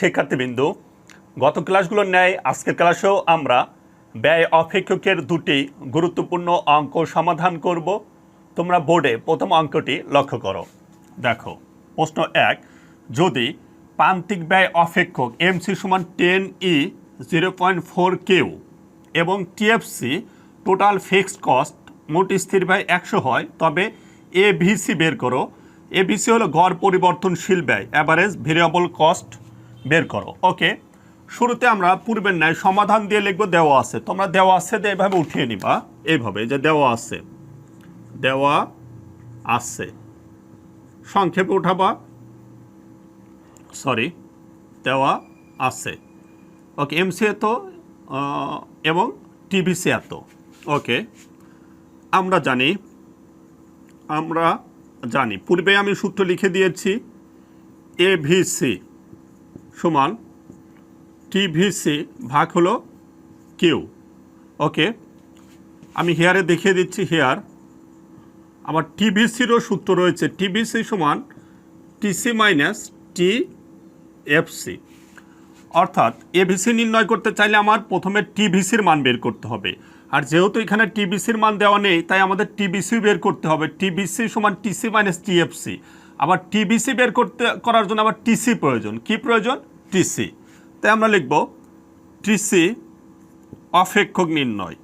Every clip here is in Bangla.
শিক্ষার্থীবৃন্দ, গত ক্লাসগুলোর ন্যায় আজকের ক্লাসেও আমরা ব্যয় অপেক্ষকের দুটি গুরুত্বপূর্ণ অঙ্ক সমাধান করব। তোমরা বোর্ডে প্রথম অঙ্কটি লক্ষ্য করো। দেখো, প্রশ্ন এক, যদি প্রান্তিক ব্যয় অপেক্ষক এমসি সমান ten e zero point four Q এবং টিএফসি টোটাল ফিক্সড কস্ট মোট স্থির ব্যয় একশো হয়, তবে এ ভিসি বের করো। এ ভিসি হলো গড় পরিবর্তনশীল ব্যয় অ্যাভারেজ ভেরিয়েবল কস্ট বের করো। ওকে? শুরুতে আমরা পূর্বের ন্যায় সমাধান দিয়ে লিখব দেওয়া আছে। তোমরা দেওয়া আছে দিয়ে এভাবে উঠিয়ে নিবা। এইভাবে যে দেওয়া আছে। দেওয়া আছে। সংক্ষেপে উঠাবা। সরি, দেওয়া আছে। ওকে, এমসি এত এবং টিভিসি এত ওকে, আমরা জানি আমরা জানি। পূর্বে আমি সূত্র লিখে দিয়েছি, এ ভিসি সমান টিভিসি ভাগ হলো কিউ। ওকে, আমি হেয়ারে দেখিয়ে দিচ্ছি হেয়ার। আমার টিভিসিরও সূত্র রয়েছে, টিভিসি সমান টিসি মাইনাস টি এফসি অর্থাৎ এভিসি নির্ণয় করতে চাইলে আমার প্রথমে টিভিসির মান বের করতে হবে। আর যেহেতু এখানে টিবিসির মান দেওয়া নেই, তাই আমাদের টিবিসি বের করতে হবে। টিবিসি সমান টিসি মাইনাস টিএফসি। আবার টিবিসি বের করতে, করার জন্য আবার টিসি প্রয়োজন। কি প্রয়োজন? টিসি। তাই আমরা লিখব টিসি অপেক্ষক নির্ণয়।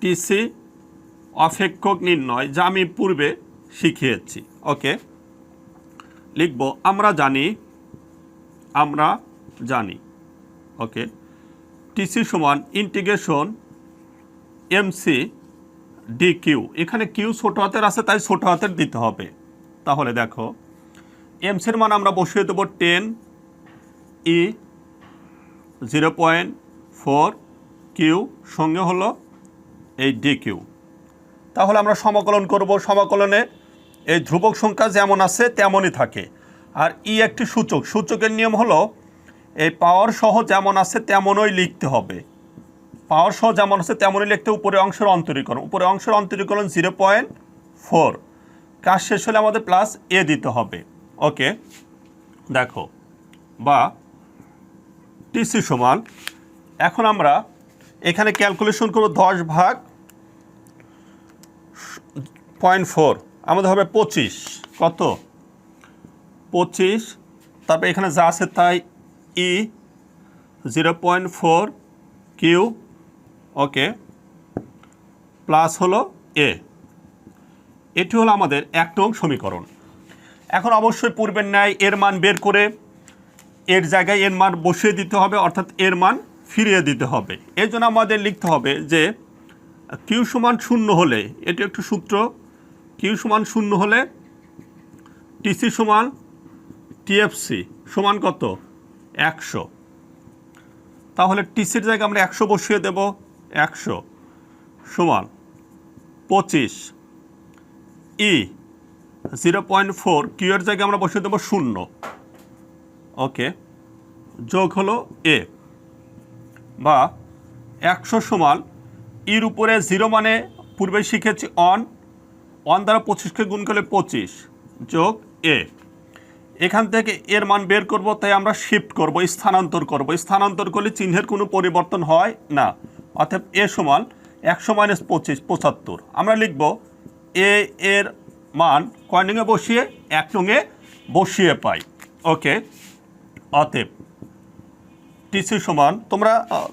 টিসি অপেক্ষক নির্ণয় যা আমি পূর্বে শিখিয়েছি। ওকে? লিখব, আমরা জানি আমরা জানি। ওকে? টিসি সমান ইন্টিগ্রেশন এমসি ডি কিউ এখানে কিউ ছোট হাতের আছে, তাই ছোটো হাতের দিতে হবে। তাহলে দেখো, এমসির মান আমরা বসিয়ে দেবো ten e zero point four Q সঙ্গে হলো এই ডি কিউ তাহলে আমরা সমাকলন করব, সমাকলনে এই ধ্রুবক সংখ্যা যেমন আছে তেমনই থাকে। আর ই একটি সূচক, সূচকের নিয়ম হলো এই পাওয়ার সহ যেমন আছে তেমনই লিখতে হবে। পাওয়ার সহ যেমন আছে তেমনই লিখতে উপরে অংশের অন্তরীকরণ। উপরে অংশের অন্তরীকরণ জিরো পয়েন্ট ফোর কাজ শেষ হলে আমাদের প্লাস এ দিতে হবে। ওকে দেখো, বা টিসি সমান। এখন আমরা এখানে ক্যালকুলেশন করব দশ ভাগ পয়েন্ট ফোর, আমাদের হবে পঁচিশ। কত? পঁচিশ, তারপরে এখানে যা আছে তাই e zero point four Q okay plus হলো এ এটি হলো আমাদের এক নং সমীকরণ। এখন অবশ্যই পূর্বের ন্যায় এর মান বের করে এর জায়গায় এর মান বসিয়ে দিতে হবে, অর্থাৎ এর মান ফিরিয়ে দিতে হবে। এর জন্য আমাদের লিখতে হবে যে কিউ সমান শূন্য হলে, এটি একটু সূত্র কিউ সমান শূন্য হলে টিসি সমান টিএফসি সমান কত? একশো। তাহলে টিসির জায়গায় আমরা একশো বসিয়ে দেব, একশো সমান পঁচিশ। ই জিরো পয়েন্ট ফোর কিউয়ের জায়গায় আমরা বসিয়ে দেবো শূন্য। ওকে, যোগ হলো এ বা একশো সমান ইর উপরে জিরো মানে পূর্বে শিখেছি অন অন দ্বারা পঁচিশকে গুণ করলে পঁচিশ, যোগ এ এখান থেকে এর মান বের করব, তাই আমরা শিফট করব, স্থানান্তর করব। স্থানান্তর করলে চিহ্নের কোনো পরিবর্তন হয় না। অর্থাৎ এ সমান একশো মাইনাস পঁচিশ, পঁচাত্তর। আমরা লিখব এ এর মান কয় নঙে বসিয়ে? এক নঙে বসিয়ে পাই। ওকে অতএব টিসি সমান, তোমরা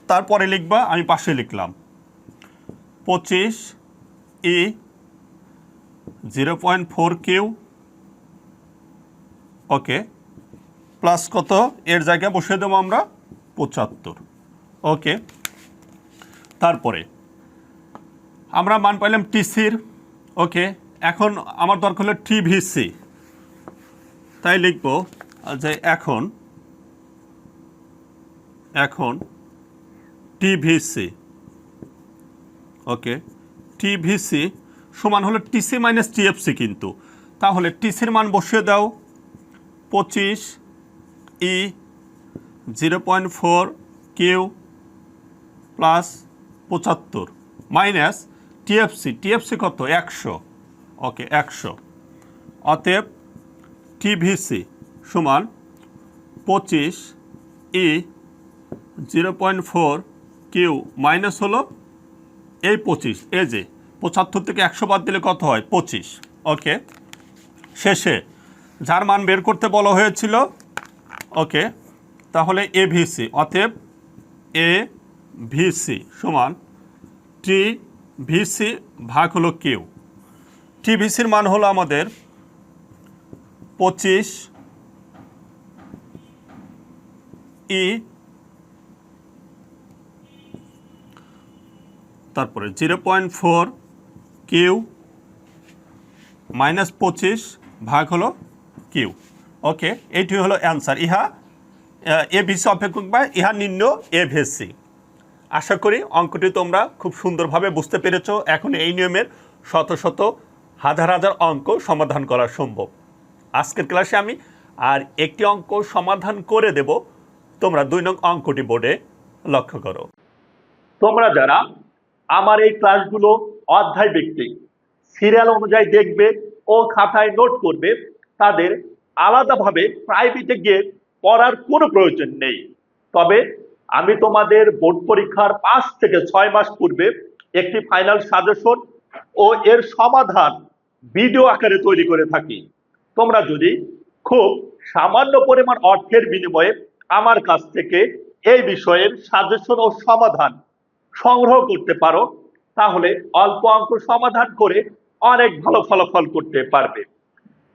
তারপরে লিখবা, আমি পাশে লিখলাম। পঁচিশ e zero point four Q, okay, plus কত, এর জায়গায় বসিয়ে দেবো আমরা পঁচাত্তর, ওকে। তারপরে, আমরা মান পাইলাম টিসির, ওকে, এখন আমার দরকার হলো টিভিসি। তাই লিখব যে এখন এখন টিভিসি ওকে টিভিসি সমান হলো টিসি মাইনাস টিএফসি কিন্তু। তাহলে টিসির মান বসিয়ে দাও। পঁচিশ e zero point four Q plus পঁচাত্তর মাইনাস টিএফসি টিএফসি কত? একশো। ওকে একশো। অতএব টিভিসি সমান পঁচিশ e zero point four Q minus হলো এই পঁচিশ এই যে পঁচাত্তর থেকে একশো বাদ দিলে কত হয়? পঁচিশ। ওকে। শেষে যার মান বের করতে বলা হয়েছিল, ওকে, তাহলে এ ভিসি অতএব এ ভিসি সমান টি ভিসি ভাগ হলো কিউ। টি ভিসির মান হলো আমাদের পঁচিশ ই তারপরে zero point four Q minus পঁচিশ ভাগ হলো কিউ। ওকে, এইটি হলো অ্যান্সার। ইহা এ ভিসি অপেক্ষক বা ইহা নিম্ন এ ভিসি আশা করি অঙ্কটি তোমরা খুব সুন্দরভাবে বুঝতে পেরেছ। এখন এই নিয়মের শত শত হাজার হাজার অঙ্ক সমাধান করা সম্ভব। আজকের ক্লাসে আমি আর একটি অঙ্ক সমাধান করে দেব। তোমরা দুই নং অঙ্কটি বোর্ডে লক্ষ্য করো। তোমরা যারা আমার এই ক্লাসগুলো অধ্যায় ভিত্তিক। সিরিয়াল অনুযায়ী দেখবে ও খাতায় নোট করবে, তাদের আলাদাভাবে প্রাইভেটে গিয়ে পড়ার কোনো প্রয়োজন নেই। তবে আমি তোমাদের বোর্ড পরীক্ষার পাঁচ থেকে ছয় মাস পূর্বে একটি ফাইনাল সাজেশন ও এর সমাধান ভিডিও আকারে তৈরি করে থাকি। তোমরা যদি খুব সামান্য পরিমাণ অর্থের বিনিময়ে আমার কাছ থেকে এই বিষয়ের সাজেশন ও সমাধান সংগ্রহ করতে পারো, তাহলে অল্প অঙ্ক সমাধান করে অনেক ভালো ফলাফল করতে পারবে।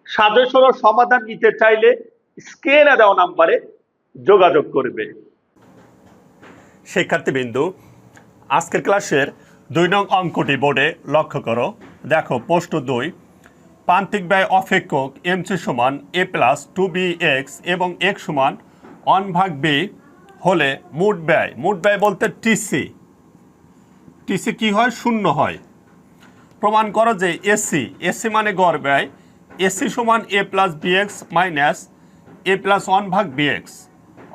সাজেশন সমাধান নিতে চাইলে স্ক্রিনে দেওয়া নাম্বারে যোগাযোগ করবে। শিক্ষার্থীবৃন্দু, আজকের ক্লাসের দুই নং অঙ্কটি বোর্ডে লক্ষ্য করো। দেখো, প্রশ্ন দুই, প্রান্তিক ব্যয় অপেক্ষক এমসি সমান A plus two B X এবং এক্স সমান ওয়ান ভাগ বি হলে মোট ব্যয় মোট ব্যয় বলতে টিসি টিসি কি হয়? শূন্য হয়। প্রমাণ করো যে এসি এসি মানে গড় ব্যয়, এসি সমান A plus B X minus A plus one ভাগ বিএক্স।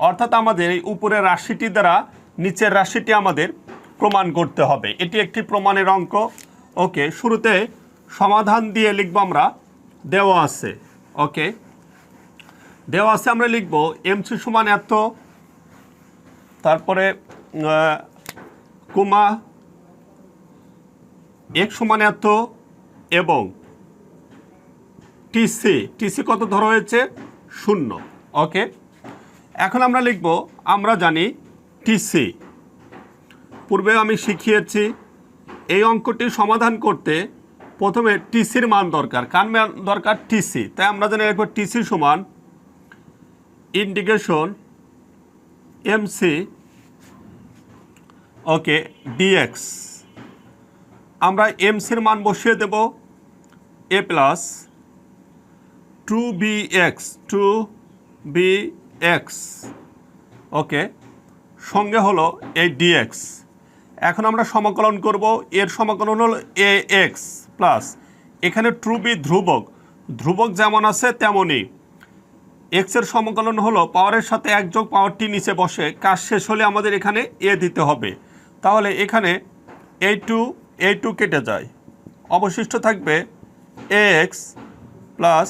অর্থাৎ আমাদের এই উপরের রাশিটি দ্বারা নিচের রাশিটি আমাদের প্রমাণ করতে হবে। এটি একটি প্রমাণের অঙ্ক। ওকে, শুরুতে সমাধান দিয়ে লিখব আমরা, দেওয়া আছে। ওকে, দেওয়া আছে আমরা লিখব এমসি সমান এত, তারপরে কুমা এক সমান এত এবং টিসি টিসি কত ধরা হয়েছে? শূন্য। ওকে? এখন আমরা লিখব, আমরা জানি টিসি পূর্বে আমি শিখিয়েছি এই অঙ্কটি সমাধান করতে প্রথমে টিসির মান দরকার। কার মান দরকার? টিসি তাই আমরা জানি লিখব টিসি সমান ইন্ডিকেশন এমসি ওকে ডিএক্স আমরা এমসির মান বসিয়ে দেব A plus two B X two B X okay সঙ্গে হলো এই ডিএক্স এখন আমরা সমাকলন করব, এর সমাকলন হলো এ এক্স প্লাস এখানে ট্রু বি ধ্রুবক ধ্রুবক যেমন আছে তেমনই। এক্সের সমাকলন হলো পাওয়ারের সাথে এক যোগ পাওয়ারটি নিচে বসে, কাজ শেষ হলে আমাদের এখানে এ দিতে হবে। তাহলে এখানে এই টু এই টু কেটে যায়। অবশিষ্ট থাকবে A X plus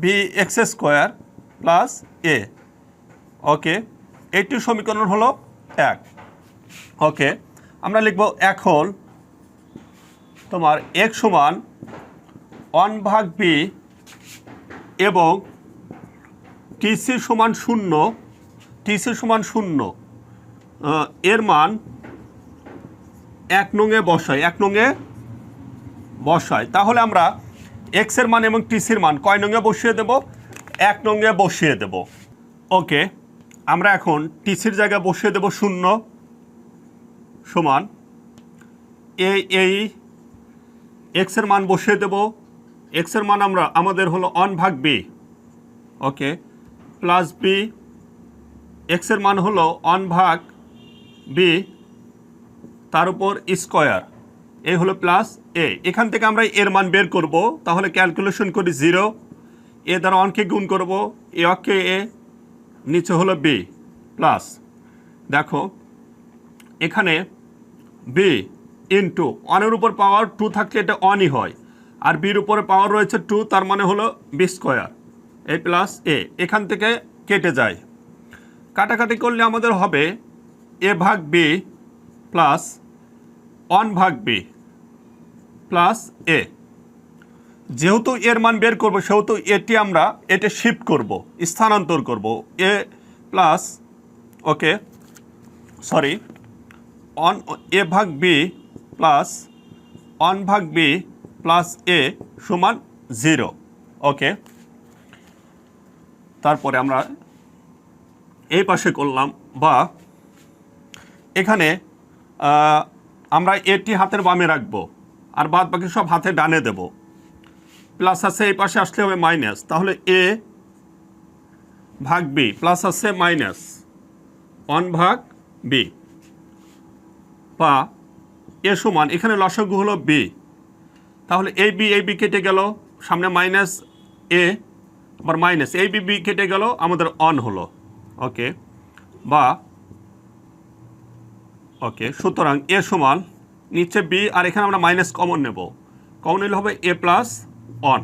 B X square plus A okay এইটির সমীকরণ হলো এক। ওকে আমরা লিখব এখন তোমার এক সমান ওয়ান ভাগ বি এবং টিসি সমান শূন্য টিসি সমান শূন্য এর মান এক নঙে বসাই, এক নঙে বসাই। তাহলে আমরা এক্সের মান এবং টিসির মান কয় নঙে বসিয়ে দেব? এক নঙে বসিয়ে দেব। ওকে, আমরা এখন টিসির জায়গায় বসিয়ে দেব শূন্য সমান এই এই এক্সের মান বসিয়ে দেব। এক্সের মান আমরা, আমাদের হলো অন ভাগ বি ওকে প্লাস বি এক্সের মান হলো অন ভাগ বি তার উপর স্কোয়ার। এই হলো প্লাস এ। এখান থেকে আমরা এর মান বের করব। তাহলে ক্যালকুলেশন করি জিরো। এ দ্বারা অনকে গুণ করব। এ অকে এ, নিচে হলো বি, প্লাস। দেখো, এখানে বি ইন্টু ওয়ানের উপর পাওয়ার টু থাকলে এটা অনই হয়। আর বির উপরে পাওয়ার রয়েছে টু তার মানে হলো B square A plus A এখান থেকে কেটে যায়। কাটাকাটি করলে আমাদের হবে এ ভাগ বি প্লাস ওয়ান ভাগ বি প্লাস এ। যেহেতু এর মান বের করব, সেহেতু এটি আমরা এটি শিফট করব, স্থানান্তর করব। A plus, okay, sorry, on, A ভাগ বি প্লাস ওয়ান ভাগ বি প্লাস এ সমান জিরো, ওকে। তারপরে আমরা এই পাশে করলাম বা এখানে আমরা এটি হাতের বামে রাখব, আর বাদ বাকি সব হাতে ডানে দেব। প্লাস আছে এই পাশে আসলে হবে মাইনাস, তাহলে এ ভাগ বি, প্লাস আছে মাইনাস ওয়ান ভাগ বি। বা এ সমান, এখানে লসগু হলো বি। তাহলে এ বি এই বি কেটে গেল, সামনে মাইনাস এ, আবার মাইনাস এই বি বি কেটে গেল, আমাদের অন হলো। ওকে, বা ওকে, সুতরাং এ সমান নিচে বি, আর এখানে আমরা মাইনাস কমন নেব। কমন নিলে হবে এ প্লাস অন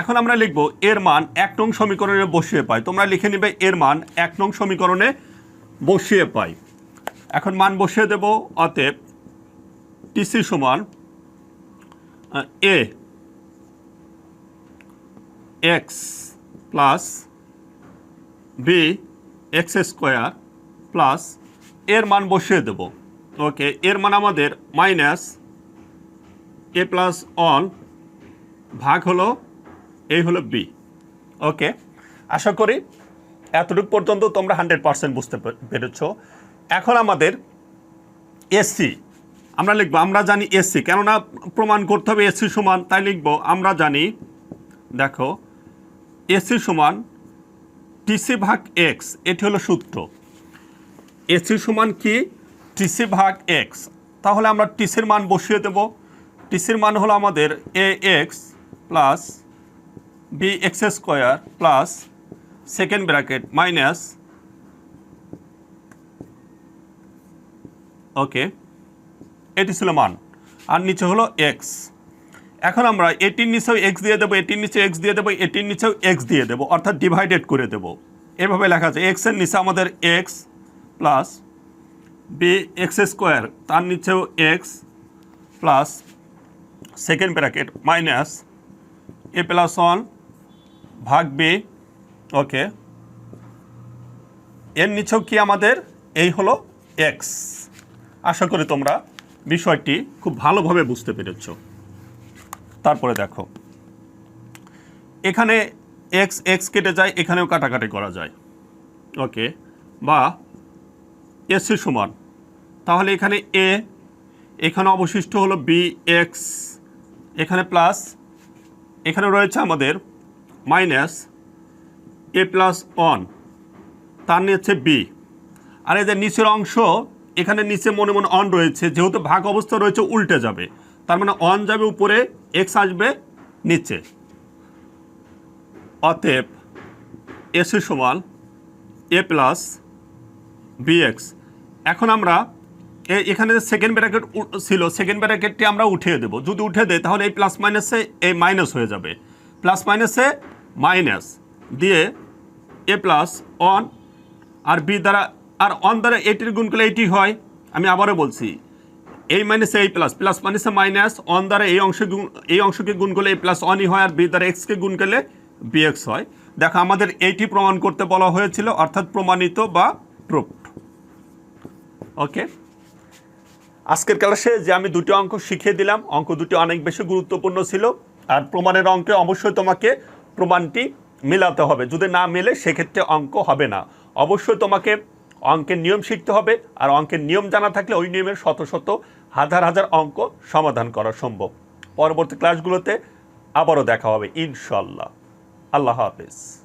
এখন আমরা লিখব এর মান এক নং সমীকরণে বসিয়ে পাই। তোমরা লিখে নিবে এর মান এক নং সমীকরণে বসিয়ে পাই। এখন মান বসিয়ে দেব, অতএব টিসি সমান A X plus B X square plus এর মান বসিয়ে দেব। ওকে, এর মান আমাদের মাইনাস এ প্লাস অন ভাগ হলো এই হলো বি ওকে, আশা করি এতটুকু পর্যন্ত তোমরা হান্ড্রেড পার্সেন্ট বুঝতে পেরেছ। এখন আমাদের এসসি আমরা লিখব, আমরা জানি এসসি কেননা প্রমাণ করতে হবে এসসি সমান, তাই লিখব, আমরা জানি, দেখো এসি সমান টিসি ভাগ এক্স এটি হলো সূত্র। এসি সমান কি? টিসি ভাগ এক্স তাহলে আমরা টিসির মান বসিয়ে দেব। টিসির মান হলো আমাদের A X plus B X square plus second bracket minus okay এটি ছিল মান। আর নিচে হলো এক্স এখন আমরা এটির নিচেও এক্স দিয়ে দেবো, এটির নিচে এক্স দিয়ে দেবো, এটির নিচেও এক্স দিয়ে দেবো, অর্থাৎ ডিভাইডেড করে দেবো। এভাবে লেখা আছে এক্সের নিচে আমাদের X plus B X square, তার নিচেও X plus second bracket minus A plus one ভাগ বি ওকে এর নিচেও কি আমাদের? এই হলো এক্স আশা করি তোমরা বিষয়টি খুব ভালোভাবে বুঝতে পেরেছ। তারপরে দেখো, এখানে এক্স এক্স কেটে যায়, এখানেও কাটাকাটি করা যায় ওকে বা এসি সমান। তাহলে এখানে এ এখানে অবশিষ্ট হলো বি এক্স এখানে প্লাস এখানে রয়েছে আমাদের মাইনাস এ প্লাস ওয়ান তার নিচে বি আর যে নিচের অংশ, এখানে নিচে মনে মনে অন রয়েছে, যেহেতু ভাগ অবস্থা রয়েছে, উল্টে যাবে। তার মানে অন যাবে উপরে এক্স আসবে নিচে। অতএব এসি সমান এ প্লাস বিএক্স এখন আমরা এখানে যে সেকেন্ড ব্র্যাকেট ছিল সেকেন্ড ব্র্যাকেটটি আমরা উঠিয়ে দেবো। যদি উঠে দেয় তাহলে এই প্লাস মাইনাসে এই মাইনাস হয়ে যাবে। প্লাস মাইনাসে মাইনাস দিয়ে এ প্লাস অন আর বি দ্বারা, আর অন দ্বারা এইটির গুণ করলে এইটি হয়। আমি আবারও বলছি এই মাইনাসে এই প্লাস প্লাস মাইনাসে মাইনাস অন দ্বারা এই অংশ গুণ, এই অংশকে গুণ করলে এই প্লাস অনই হয় আর বি দ্বারা এক্সকে গুণ করলে বিএক্স হয়। দেখো, আমাদের এইটি প্রমাণ করতে বলা হয়েছিল, অর্থাৎ প্রমাণিত বা প্রুফড ওকে আজকের ক্লাসে যে আমি দুটি অঙ্ক শিখিয়ে দিলাম, অঙ্ক দুটি অনেক বেশি গুরুত্বপূর্ণ ছিল। আর প্রমাণের অঙ্কে অবশ্যই তোমাকে প্রমাণটি মেলাতে হবে। যদি না মেলে, সেক্ষেত্রে অঙ্ক হবে না। অবশ্যই তোমাকে অঙ্কের নিয়ম শিখতে হবে। আর অঙ্কের নিয়ম জানা থাকলে ওই নিয়মের শত শত, হাজার হাজার অঙ্ক সমাধান করা সম্ভব। পরবর্তী ক্লাসগুলোতে আবারও দেখা হবে ইনশাল্লাহ আল্লাহ হাফেজ।